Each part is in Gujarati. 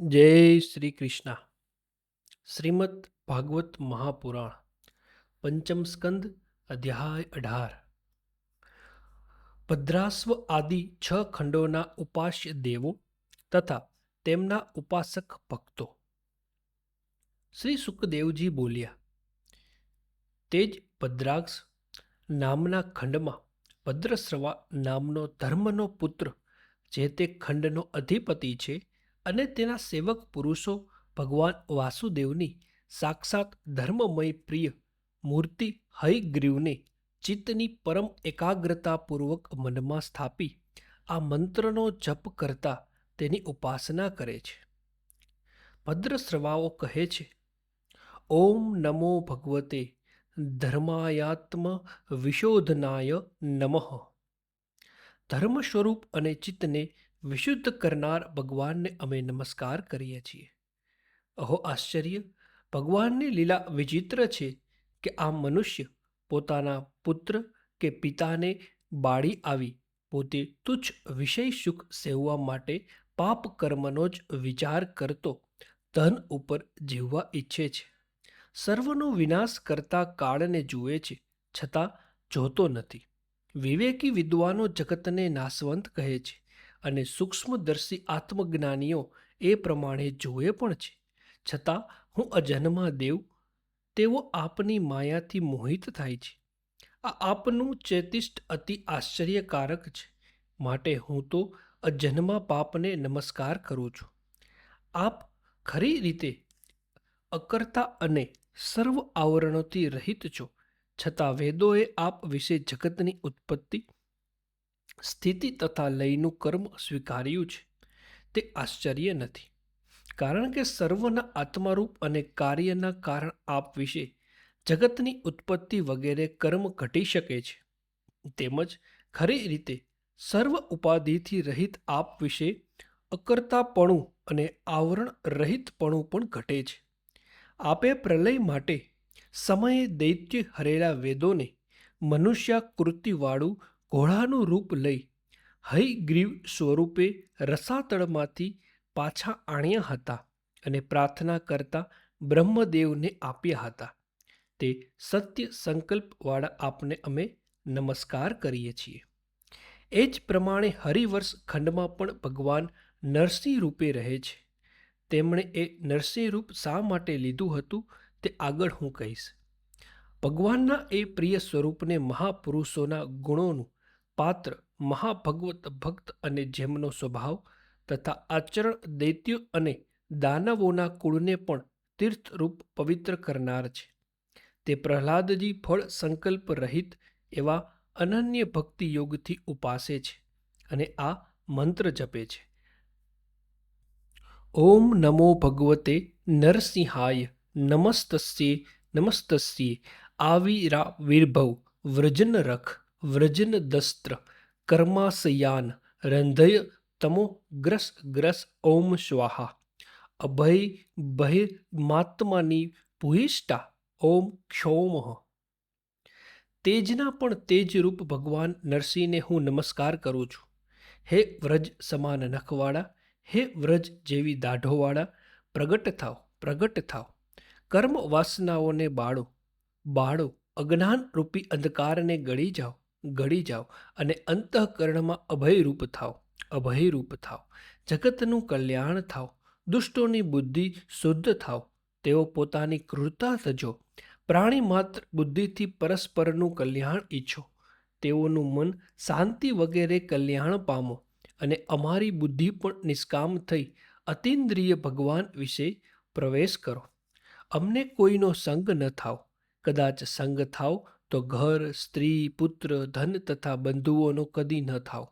જય શ્રી કૃષ્ણ. શ્રીમદ ભાગવત મહાપુરાણ, પંચમ સ્કંદ, અધ્યાય અઢાર. ભદ્રાસ્વ આદિ છ ખંડોના ઉપાસ્ય દેવો તથા તેમના ઉપાસક ભક્તો. શ્રી સુખદેવજી બોલ્યા, તે જ ભદ્રાક્ષ નામના ખંડમાં ભદ્રશ્રવા નામનો ધર્મનો પુત્ર, જે તે ખંડનો અધિપતિ છે અને તેના સેવક પુરુષો ભગવાન વાસુદેવની સાક્ષાત ધર્મમય પ્રિય મૂર્તિ હયગ્રીવને ચિત્તની પરમ એકાગ્રતાપૂર્વક મનમાં સ્થાપી, આ મંત્રનો જપ કરતા તેની ઉપાસના કરે છે. ભદ્રશ્રવાઓ કહે છે, ઓમ નમો ભગવતે ધર્માયાત્મ વિશોધનાય નમઃ. ધર્મ સ્વરૂપ અને ચિત્તને વિશુદ્ધ કરનાર ભગવાનને અમે નમસ્કાર કરીએ છીએ. અહો આશ્ચર્ય, ભગવાનની લીલા વિચિત્ર છે કે આ મનુષ્ય પોતાના પુત્ર કે પિતાને બાળી આવી પોતે તુચ્છ વિષય સુખ સેવવા માટે પાપ કર્મનો જ વિચાર કરતો ધન ઉપર જીવવા ઈચ્છે છે. સર્વનો વિનાશ કરતા કાળને જુએ છે, છતાં જોતો નથી. વિવેકી વિદ્વાનો જગતને નાશવંત કહે છે. અને સૂક્ષ્મદર્શી આત્મજ્ઞાનીઓ એ પ્રમાણે જુએ પણ છે. છતાં હું અજન્મા દેવ તેઓ આપની માયાથી મોહિત થાય છે. આ આપનું ચેતિષ્ટ અતિ આશ્ચર્યકારક છે. માટે હું તો અજન્મા પાપને નમસ્કાર કરું છું. આપ ખરી રીતે અકર્તા અને સર્વ આવરણોથી રહિત છો. છતાં વેદોએ આપ વિશે જગતની ઉત્પત્તિ સ્થિતિ તથા લયનું કર્મ સ્વીકાર્યું છે. તે આશ્ચર્ય નથી. કારણ કે સર્વના આત્મારૂપ અને કાર્યના કારણ આપ વિશે જગતની ઉત્પત્તિ વગેરે કર્મ ઘટી શકે છે. તેમજ ખરી રીતે સર્વ ઉપાધિથી રહિત આપ વિશે અકર્તાપણું અને આવરણ રહિતપણું પણ ઘટે છે. આપે પ્રલય માટે સમયે દૈત્ય હરેલા વેદોને મનુષ્યાકૃતિવાળું ઘોડાનું રૂપ લઈ હયગ્રીવ સ્વરૂપે રસાતળમાંથી પાછા આણ્યા હતા અને પ્રાર્થના કરતા બ્રહ્મદેવને આપ્યા હતા. તે સત્ય સંકલ્પવાળા આપને અમે નમસ્કાર કરીએ છીએ. એ જ પ્રમાણે હરિવર્ષ ખંડમાં પણ ભગવાન નરસિંહ રૂપે રહે છે. તેમણે એ નરસિંહ રૂપ શા માટે લીધું હતું તે આગળ હું કહીશ. ભગવાનના એ પ્રિય સ્વરૂપને મહાપુરુષોના ગુણોનું પાત્ર મહાભગવત ભક્ત અને જેમનો સ્વભાવ તથા આચરણ દૈત્યો અને દાનવોના કુળને પણ તીર્થરૂપ પવિત્ર કરનાર છે. તે પ્રહલાદજી ફળ સંકલ્પ રહિત એવા અનન્ય ભક્તિ યોગથી ઉપાસે છે અને આ મંત્ર જપે છે. ઓમ નમો ભગવતે નરસિંહાય નમસ્તસ્યે નમસ્તસ્યે. આવિરા વિર્ભવ વ્રજન રખ વ્રજન દસ્ત્ર, કર્માસયાન, રંધય તમો ગ્રસ ગ્રસ ઓમ સ્વાહા અભય ભય માત્માની ભૂયિષ્ટા ઓમ ક્ષૌમ. તેજના પણ તેજરૂપ ભગવાન નરસિંહને હું નમસ્કાર કરું છું. હે વ્રજ સમાન નખવાળા, હે વ્રજ જેવી દાઢોવાળા, પ્રગટ થાવ પ્રગટ થાવ. કર્મ વાસનાઓને બાળો બાળો અજ્ઞાન રૂપી અંધકારને ગળી જાઓ. ગળી જાઓ અને અંતઃકરણમાં અભયરૂપ થાઓ. અભયરૂપ થાવ જગતનું કલ્યાણ થાઓ. દુષ્ટોની બુદ્ધિ શુદ્ધ થાવ તેઓ પોતાની ક્રૂરતા થજો પ્રાણી માત્ર બુદ્ધિથી પરસ્પરનું કલ્યાણ ઈચ્છો. તેઓનું મન શાંતિ વગેરે કલ્યાણ પામો અને અમારી બુદ્ધિ પણ નિષ્કામ થઈ અતિન્દ્રિય ભગવાન વિશે પ્રવેશ કરો. અમને કોઈનો સંગ ન થાવ કદાચ સંગ થાવ તો ઘર, સ્ત્રી, પુત્ર, ધન તથા બંધુઓનો કદી ન થાવ.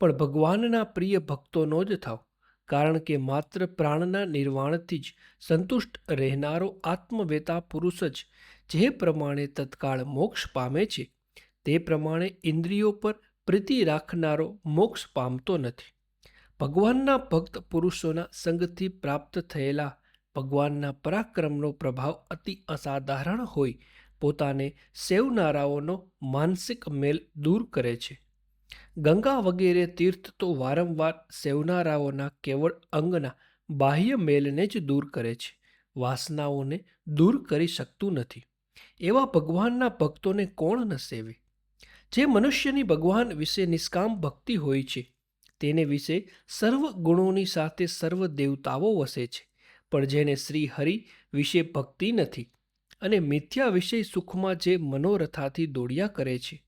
પણ ભગવાનના પ્રિય ભક્તોનો જ થાવ, કારણ કે માત્ર પ્રાણના નિર્વાણથી જ સંતુષ્ટ રહેનારો આત્મવેતા પુરુષ જ જે પ્રમાણે તત્કાળ મોક્ષ પામે છે, તે પ્રમાણે ઇન્દ્રિયો પર પ્રીતિ રાખનારો મોક્ષ પામતો નથી. ભગવાનના ભક્ત પુરુષોના સંગથી પ્રાપ્ત થયેલા ભગવાનના પરાક્રમનો પ્રભાવ અતિ અસાધારણ હોય પોતાને સેવનારાઓનો માનસિક મેલ દૂર કરે છે. ગંગા વગેરે તીર્થ તો વારંવાર સેવનારાઓના કેવળ અંગના બાહ્ય મેલને જ દૂર કરે છે. વાસનાઓને દૂર કરી શકતું નથી. એવા ભગવાનના ભક્તોને કોણ ન સેવે? જે મનુષ્યની ભગવાન વિશે નિષ્કામ ભક્તિ હોય છે, તેને વિશે સર્વ ગુણોની સાથે સર્વ દેવતાઓ વસે છે. પણ જેને શ્રી હરિ વિશે ભક્તિ નથી અને મિથ્યા વિષય સુખમાં જે મનોરથાથી દોડ્યા કરે છે,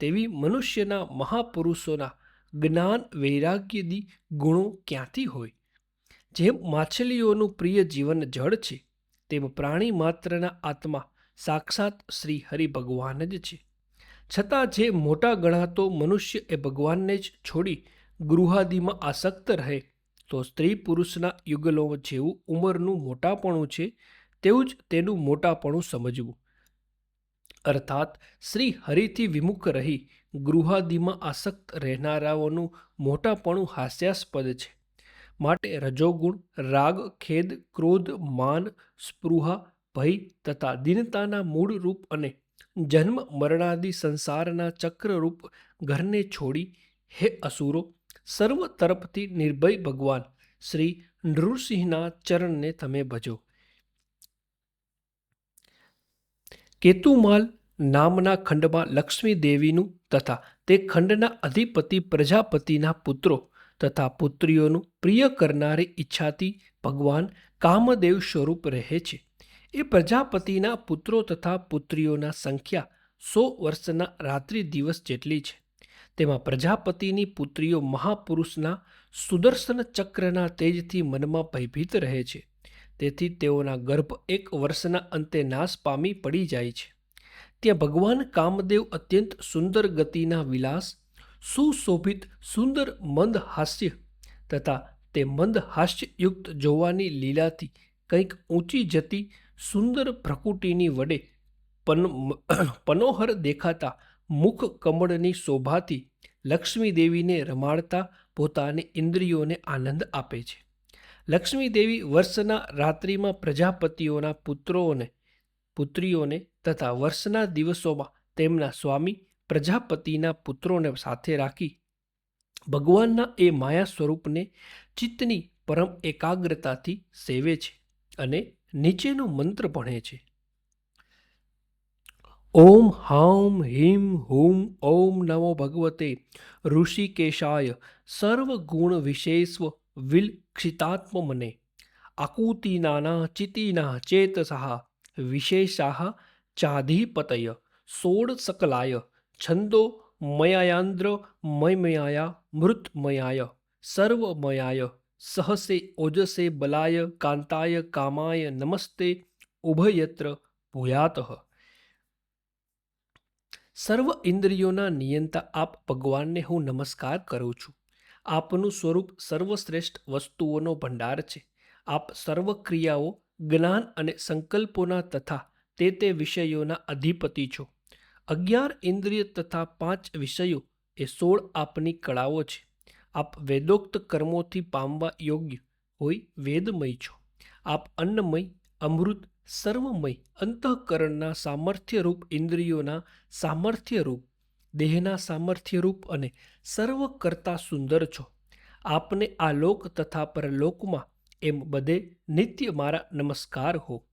તેવી મનુષ્યના મહાપુરુષોના જ્ઞાન વૈરાગ્યદી ગુણો ક્યાંથી હોય? જેમ માછલીઓનું પ્રિય જીવન જળ છે, તેમ પ્રાણી માત્રના આત્મા સાક્ષાત શ્રી હરિ ભગવાન જ છે. છતાં જે મોટા ગણાતો મનુષ્ય એ ભગવાનને જ છોડી ગૃહાદિમાં આસક્ત રહે, તો સ્ત્રી પુરુષના યુગલો જેવું ઉંમરનું મોટાપણું છે તેવું જ તેનું મોટાપણું સમજવું. અર્થાત, શ્રી હરિથી વિમુખ રહી ગૃહાદિમાં આસક્ત રહેનારાઓનું મોટાપણું હાસ્યાસ્પદ છે. માટે રજોગુણ, રાગ, ખેદ, ક્રોધ, માન, સ્પૃહા, ભય તથા દીનતાના મૂળ રૂપ અને જન્મ મરણાદિ સંસારના ચક્રરૂપ ઘરને છોડી, હે અસુરો, સર્વ તરફથી નિર્ભય ભગવાન, શ્રી નૃસિંહના ચરણને તમે ભજો. કેતુમાલ નામના ખંડમાં લક્ષ્મી દેવીનું તથા તે ખંડના અધિપતિ પ્રજાપતિના પુત્રો તથા પુત્રીઓનું પ્રિય કરનારી ઈચ્છાથી ભગવાન કામદેવ સ્વરૂપ રહે છે. એ પ્રજાપતિના પુત્રો તથા પુત્રીઓના સંખ્યા સો વર્ષના રાત્રિ દિવસ જેટલી છે. તેમાં પ્રજાપતિની પુત્રીઓ મહાપુરુષના સુદર્શન ચક્રના તેજથી મનમાં ભયભીત રહે છે. તેથી તેઓના ગર્ભ એક વર્ષના અંતે નાશ પામી પડી જાય છે. ત્યાં ભગવાન કામદેવ અત્યંત સુંદર ગતિના વિલાસ, સુશોભિત, સુંદર મંદ હાસ્ય તથા તે મંદ હાસ્યયુક્ત જોવાની લીલાથી કંઈક ઊંચી જતી સુંદર પ્રકૃતિની વડે પન પનોહર દેખાતા મુખ કમળની શોભાથી લક્ષ્મીદેવીને રમાડતા પોતાની ઇન્દ્રિયોને આનંદ આપે છે. લક્ષ્મી દેવી વર્ષના રાત્રિમાં પ્રજાપતિઓના પુત્રોને, પુત્રીઓને તથા વર્ષના દિવસોમાં તેમના સ્વામી પ્રજાપતિના પુત્રોને સાથે રાખી ભગવાનના એ માયા સ્વરૂપને ચિત્તની પરમ એકાગ્રતાથી સેવે છે અને નીચેનો મંત્ર ભણે છે. ઓમ હામ હિમ હુમ ઓમ નમો ભગવતે ઋષિકેશાય સર્વગુણ વિશેષવ વિલક્ષિતાત્મને આકુતિનાના ચિતિના ચેતસા વિશેષાઃ ચાધિપતય સોડસકલાય છંદો મયાયાન્દ્ર મયમયાયા મૃતમયાય સર્વમયાય સહસે ઓજસે બલાય કાંતાય કામાય નમસ્તે ઉભયત્ર ભૂયાતઃ સર્વ ઇન્દ્રિયોના નિયંતા આપ ભગવાનને હું નમસ્કાર કરું છું આપનું સ્વરૂપ સર્વશ્રેષ્ઠ વસ્તુઓનો ભંડાર છે. આપ સર્વ ક્રિયાઓ જ્ઞાન અને સંકલ્પોના તથા તે તે વિષયોના અધિપતિ છો. અગિયાર ઇન્દ્રિય તથા પાંચ વિષયો એ સોળ આપની કળાઓ છે. આપ વેદોક્ત કર્મોથી પામવા યોગ્ય હોય વેદમય છો. આપ અન્નમય, અમૃત, સર્વમય અંતઃકરણના સામર્થ્યરૂપ ઇન્દ્રિયોના સામર્થ્યરૂપ દેહના સામર્થ્યરૂપ અને સર્વ કરતા સુંદર છો. આપને આ લોક તથા પરલોકમાં એમ બધે નિત્ય મારા નમસ્કાર હો.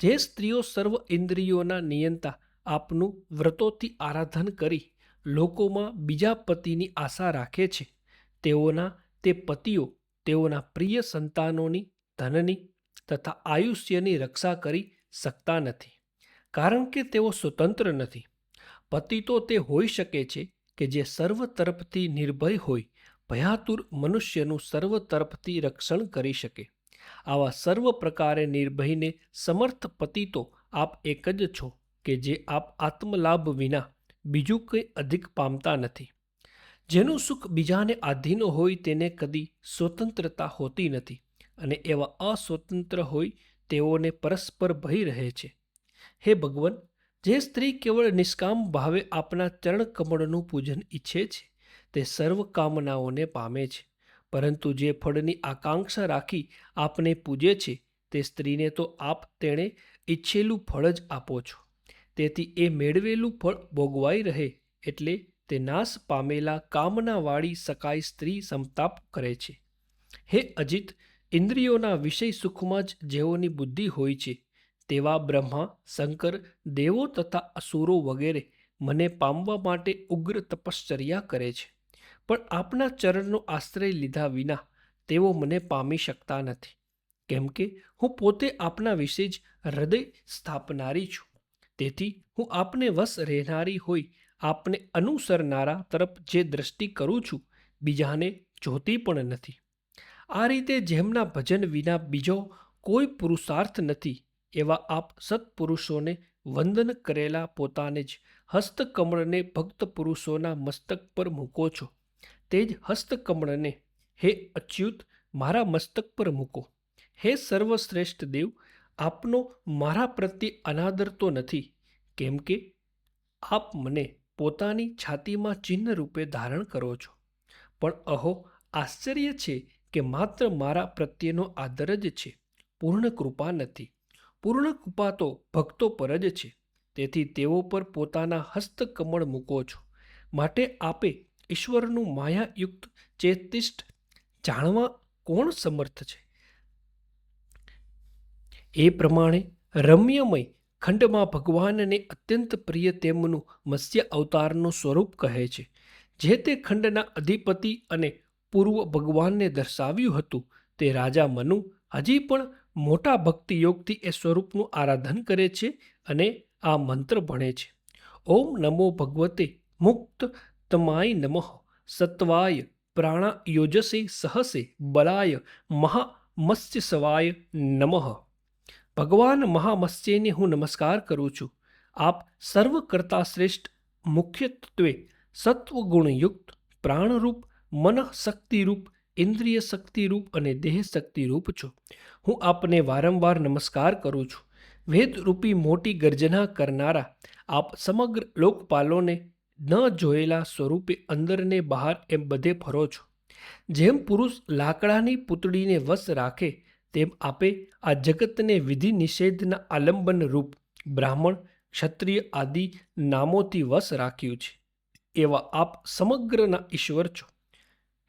જે સ્ત્રીઓ સર્વ ઇન્દ્રિયોના નિયંતા આપનું વ્રતોથી આરાધન કરી લોકોમાં બીજા પતિની આશા રાખે છે. તેઓના તે પતિઓ તેઓના પ્રિય સંતાનોની ધનની તથા આયુષ્યની રક્ષા કરી શકતા નથી. કારણ કે તેઓ સ્વતંત્ર નથી. પતિ તો તે હોઈ શકે છે કે જે સર્વ તરફથી નિર્ભય હોય, ભયાતુર મનુષ્યનું સર્વ તરફથી રક્ષણ કરી શકે. આવા સર્વ પ્રકારે નિર્ભયને સમર્થ પતિ તો આપ એક જ છો કે જે આપ આત્મલાભ વિના બીજું કંઈ અધિક પામતા નથી. જેનું સુખ બીજાને આધીન હોય તેને કદી સ્વતંત્રતા હોતી નથી અને એવા અસ્વતંત્ર હોય તેઓને પરસ્પર ભય રહે છે. હે ભગવાન જે સ્ત્રી કેવળ નિષ્કામ ભાવે આપના ચરણ કમળનું પૂજન ઈચ્છે છે, તે સર્વ કામનાઓને પામે છે. પરંતુ જે ફળની આકાંક્ષા રાખી આપને પૂજે છે, તે સ્ત્રીને તો આપ તેણે ઈચ્છેલું ફળ જ આપો છો. તેથી એ મેળવેલું ફળ ભોગવાઈ રહે એટલે તે નાશ પામેલા કામનાવાળી સકાય સ્ત્રી સમતાપ કરે છે. હે અજિત, ઇન્દ્રિયોના વિષય સુખમાં જ જેઓની બુદ્ધિ હોય છે તેવા બ્રહ્મા, શંકર, દેવો તથા અસુરો વગેરે મને પામવા માટે ઉગ્ર તપશ્ચર્યા કરે છે. પણ આપના ચરણનો આશ્રય લીધા વિના તેઓ મને પામી શકતા નથી. કેમ કે હું પોતે આપના વિશે જ હૃદય સ્થાપનારી છું. તેથી હું આપને વશ રહેનારી હોય આપને અનુસરનારા તરફ જે દ્રષ્ટિ કરું છું, બીજાને જોતી પણ નથી. આ રીતે જેમના ભજન વિના બીજો કોઈ પુરુષાર્થ નથી. એવા આપ સત્પુરુષોને વંદન કરેલા પોતાને જ હસ્તકમળને ભક્ત પુરુષોના મસ્તક પર મૂકો છો. તે જ હસ્તકમળને, હે અચ્યુત, મારા મસ્તક પર મૂકો. હે સર્વશ્રેષ્ઠ દેવ, આપનો મારા પ્રત્યે અનાદર તો નથી. કેમ કે આપ મને પોતાની છાતીમાં ચિહ્ન રૂપે ધારણ કરો છો. પણ અહો, આશ્ચર્ય છે કે માત્ર મારા પ્રત્યેનો આદર જ છે. પૂર્ણ કૃપા નથી. પૂર્ણ કૃપા તો ભક્તો પર જ છે. તેથી તેઓ પર પોતાના હસ્તકમળ મૂકો છો. માટે આપે ઈશ્વરનું માયાયુક્ત ચેતિષ્ઠ જાણવા કોણ સમર્થ છે? એ પ્રમાણે રમ્યમય ખંડમાં ભગવાનને અત્યંત પ્રિય તેમનું મત્સ્ય અવતારનું સ્વરૂપ કહે છે. જે તે ખંડના અધિપતિ અને પૂર્વ ભગવાનને દર્શાવ્યું હતું તે રાજા મનુ હજી પણ મોટા ભક્તિયોગથી એ સ્વરૂપનું આરાધન કરે છે અને આ મંત્ર ભણે છે. ઓમ નમો ભગવતે મુક્ત તમાય નમઃ. સત્વાય પ્રાણા યોજસે સહસે બલાય મહામત્સ્ય સવાય નમઃ. ભગવાન મહામત્સ્યને હું નમસ્કાર કરું છું. આપ સર્વ કરતા શ્રેષ્ઠ મુખ્યત્વે સત્વગુણયુક્ત પ્રાણરૂપ મન શક્તિરૂપ ઇન્દ્રિય શક્તિરૂપ અને દેહ શક્તિરૂપ છો. હું આપને વારંવાર નમસ્કાર કરું છું. વેદરૂપી મોટી ગર્જના કરનારા, આપ સમગ્ર લોકપાલોને ન જોયેલા સ્વરૂપે અંદરને બહાર એમ બધે ફરો છો. જેમ પુરુષ લાકડાની પૂતળીને વશ રાખે, તેમ આપે આ જગતને વિધિ નિષેધના આલંબન રૂપ બ્રાહ્મણ, ક્ષત્રિય આદિ નામોથી વશ રાખ્યું છે. એવા આપ સમગ્રના ઈશ્વર છો.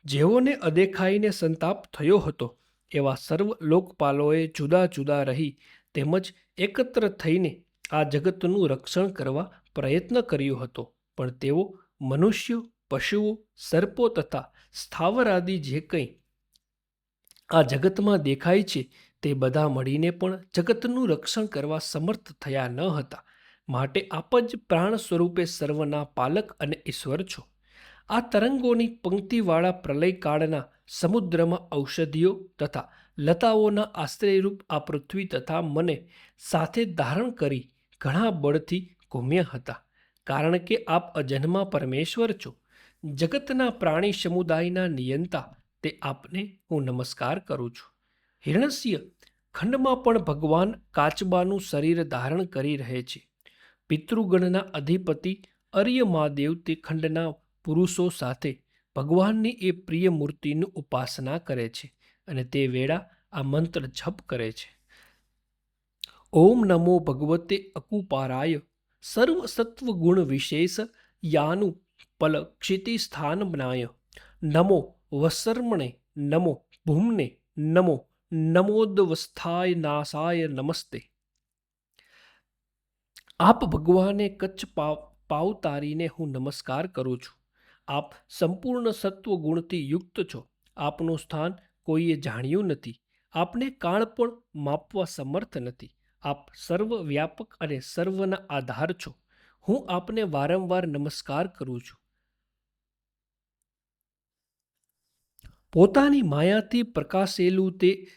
જેઓને અદેખાઈને સંતાપ થયો હતો, એવા સર્વ લોકપાલોએ જુદા જુદા રહી તેમજ એકત્ર થઈને આ જગતનું રક્ષણ કરવા પ્રયત્ન કર્યો હતો. પણ તેઓ મનુષ્યો, પશુઓ, સર્પો તથા સ્થાવરાદિ જે કંઈ આ જગતમાં દેખાય છે તે બધા મળીને પણ જગતનું રક્ષણ કરવા સમર્થ થયા ન હતા. માટે આપ જ પ્રાણ સ્વરૂપે સર્વના પાલક અને ઈશ્વર છો. આ તરંગોની પંક્તિવાળા પ્રલયકાળના સમુદ્રમાં ઔષધિઓ તથા લતાઓના આશ્રયરૂપ આ પૃથ્વી તથા મને સાથે ધારણ કરી ઘણા બળથી ઘૂમ્યા હતા. કારણ કે આપ અજન્મા પરમેશ્વર છો. જગતના પ્રાણી સમુદાયના નિયંતા, તે આપને હું નમસ્કાર કરું છું. હિરણસ્ય ખંડમાં પણ ભગવાન કાચબાનું શરીર ધારણ કરી રહે છે. પિતૃગણના અધિપતિ અર્યમાદેવ તે ખંડના પુરુષો સાથે ભગવાનની એ પ્રિય મૂર્તિની ઉપાસના કરે છે અને તે વેળા આ મંત્ર જપ કરે છે. ઓમ નમો ભગવતે અકુપારાય સર્વસત્વ ગુણ વિશેષ યાનું પલ ક્ષિતિ સ્થાન બનાય નમો વસર્મણે નમો ભૂમને નમો નમોદવસ્થાય નાસાય નમસ્તે. આપ ભગવાને કચ્છ પાવ પાવતારીને હું નમસ્કાર કરું છું. આપ સંપૂર્ણ સત્વ ગુણથી યુક્ત છો. આપનું સ્થાન કોઈએ જાણ્યું નથી. આપને કાળ પણ માપવા સમર્થ નથી. આપ સર્વવ્યાપક અને સર્વના આધાર છો. હું આપને વારંવાર નમસ્કાર કરું છું. પોતાની માયાથી પ્રકાશેલું તે,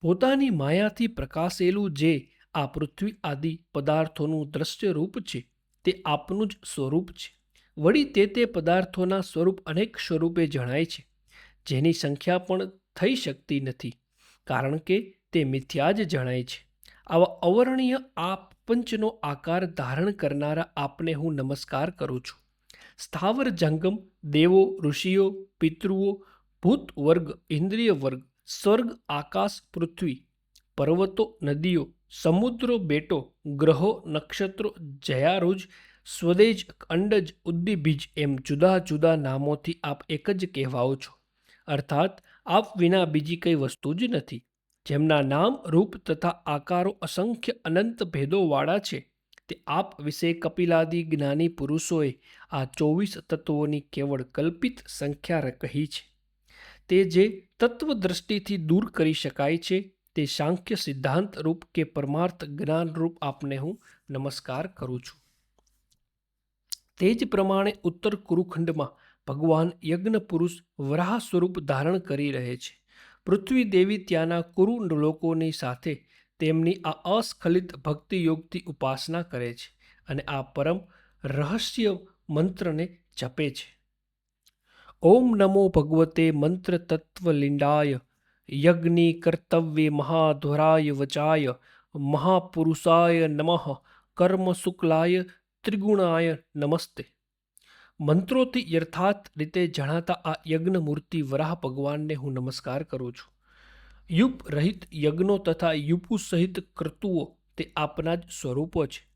પોતાની માયાથી પ્રકાશેલું જે આ પૃથ્વી આદિ પદાર્થોનું દ્રશ્ય છે, તે આપનું જ સ્વરૂપ છે. વળી તે તે પદાર્થોના સ્વરૂપ અનેક સ્વરૂપે જણાય છે, જેની સંખ્યા પણ થઈ શકતી નથી, કારણ કે તે મિથ્યા જ જણાય છે. આવા અવર્ણીય આ પંચનો આકાર ધારણ કરનારા આપને હું નમસ્કાર કરું છું. સ્થાવર જંગમ, દેવો, ઋષિઓ, પિતૃઓ ભૂત વર્ગ ઇન્દ્રિય વર્ગ સ્વર્ગ, આકાશ, પૃથ્વી, પર્વતો, નદીઓ, સમુદ્રો, બેટો, ગ્રહો, નક્ષત્રો, જયારુજ સ્વદેજ, અંડજ, ઉદ્દીબીજ એમ જુદા જુદા નામોથી આપ એક જ કહેવાઓ છો. અર્થાત, આપ વિના બીજી કઈ વસ્તુ જ નથી. જેમના નામ, રૂપ તથા આકારો અસંખ્ય અનંત ભેદોવાળા છે. તે આપ વિશે કપિલાદિ જ્ઞાની પુરુષોએ આ ચોવીસ તત્વોની કેવળ કલ્પિત સંખ્યા કહી છે. તે જે તત્વ દ્રષ્ટિથી દૂર કરી શકાય છે, તે સાંખ્ય સિદ્ધાંત રૂપ કે પરમાર્થ જ્ઞાન રૂપ આપને હું નમસ્કાર કરું છું. તે જ પ્રમાણે ઉત્તર કુરુખંડમાં ભગવાન યજ્ઞ પુરુષ વરાહ સ્વરૂપ ધારણ કરી રહે છે. પૃથ્વી દેવી ત્યાંના કુરુ લોકોની સાથે તેમની આ અસ્ખલિત ભક્તિ યોગથી ઉપાસના કરે છે અને આ પરમ રહસ્ય મંત્રને જપે છે. ઓમ નમો ભગવતે મંત્ર તત્વલિંડાય યજ્ઞિ કર્તવ્ય મહાધ્વરાય વચાય, મહાપુરુષાય નમઃ કર્મ શુક્લાય ત્રિગુણાય નમસ્તે. મંત્રોથી યથાર્થ રીતે જણાતા આ યજ્ઞ મૂર્તિ વરાહ ભગવાનને હું નમસ્કાર કરું છું. યુપ રહિત યજ્ઞો તથા યુપુ સહિત કર્તુઓ તે આપના જ સ્વરૂપો છે.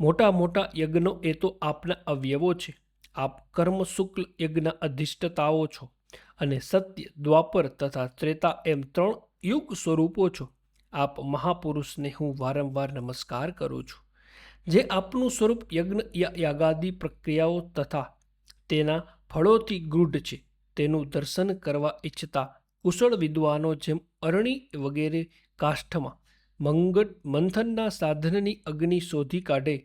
મોટા મોટા યજ્ઞો એ તો આપના અવયવો છે. આપ કર્મ શુક્લ યજ્ઞના અધિષ્ઠતાઓ છો અને સત્ય, દ્વાપર તથા ત્રેતા એમ ત્રણ યુગ સ્વરૂપો છો. આપ મહાપુરુષને હું વારંવાર નમસ્કાર કરું છું. જે આપનું સ્વરૂપ યજ્ઞ યાગાદી પ્રક્રિયાઓ તથા તેના ફળોથી ગૃઢ છે, તેનું દર્શન કરવા ઈચ્છતા કુશળ વિદ્વાનો જેમ અરણી વગેરે કાષ્ઠમાં મંગળ મંથનના સાધનની અગ્નિ શોધી કાઢે,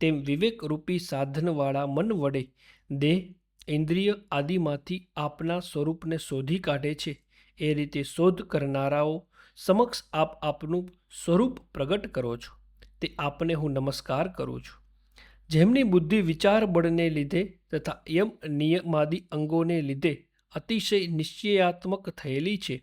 તેમ વિવેકરૂપી સાધનવાળા મન વડે દેહ, ઇન્દ્રિય આદિમાંથી આપના સ્વરૂપને શોધી કાઢે છે. એ રીતે શોધ કરનારાઓ સમક્ષ આપ આપનું સ્વરૂપ પ્રગટ કરો છો. તે આપને હું નમસ્કાર કરું છું. જેમની બુદ્ધિ વિચાર બળને લીધે તથા યમ નિયમાદી અંગોને લીધે અતિશય નિશ્ચયાત્મક થયેલી છે,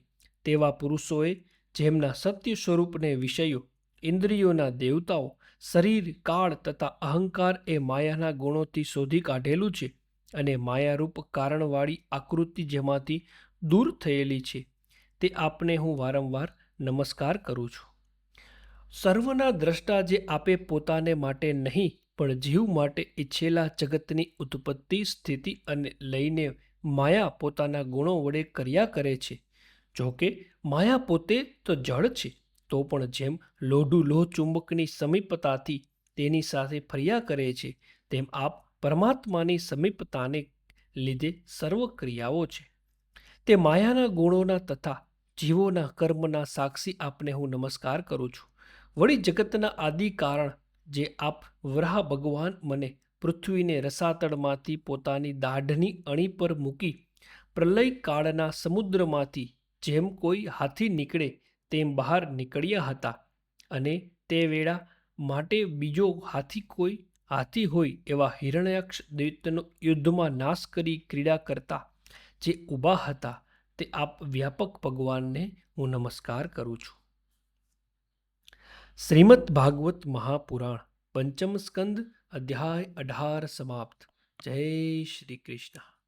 તેવા પુરુષોએ જેમના સત્ય સ્વરૂપને વિષયો, ઇન્દ્રિયોના દેવતાઓ, શરીર, કાળ તથા અહંકાર એ માયાના ગુણોથી શોધી કાઢેલું છે અને માયારૂપ કારણવાળી આકૃતિ જેમાંથી દૂર થયેલી છે, તે આપને હું વારંવાર નમસ્કાર કરું છું. સર્વના દ્રષ્ટા જે આપે પોતાને માટે નહીં, પણ જીવ માટે ઈચ્છેલા જગતની ઉત્પત્તિ, સ્થિતિ અને લઈને માયા પોતાના ગુણો વડે કર્યા કરે છે. જોકે માયા પોતે તો જળ છે, તો પણ જેમ લોઢું લોહ ચુંબકની સમીપતાથી તેની સાથે ફર્યા કરે છે, તેમ આપ પરમાત્માની સમીપતાને લીધે સર્વ ક્રિયાઓ છે. તે માયાના ગુણોના તથા જીવોના કર્મના સાક્ષી આપને હું નમસ્કાર કરું છું. વળી જગતના આદિ કારણ જે આપ વરાહ ભગવાન મને પૃથ્વીને રસાતળમાંથી પોતાની દાઢની અણી પર મૂકી પ્રલય કાળના સમુદ્રમાંથી જેમ કોઈ હાથી નીકળે તેમ બહાર નીકળ્યા હતા. અને તે વેળા માટે બીજો હાથી કોઈ હાથી હોય એવા હિરણ્યક્ષ દૈત્યનો યુદ્ધમાં નાશ કરી ક્રીડા કરતા જે ઊભા હતા તે આપ વ્યાપક ભગવાનને હું નમસ્કાર કરું છું. શ્રીમદ ભાગવત મહાપુરાણ પંચમ સ્કંદ અધ્યાય અઢાર સમાપ્ત. જય શ્રી કૃષ્ણ.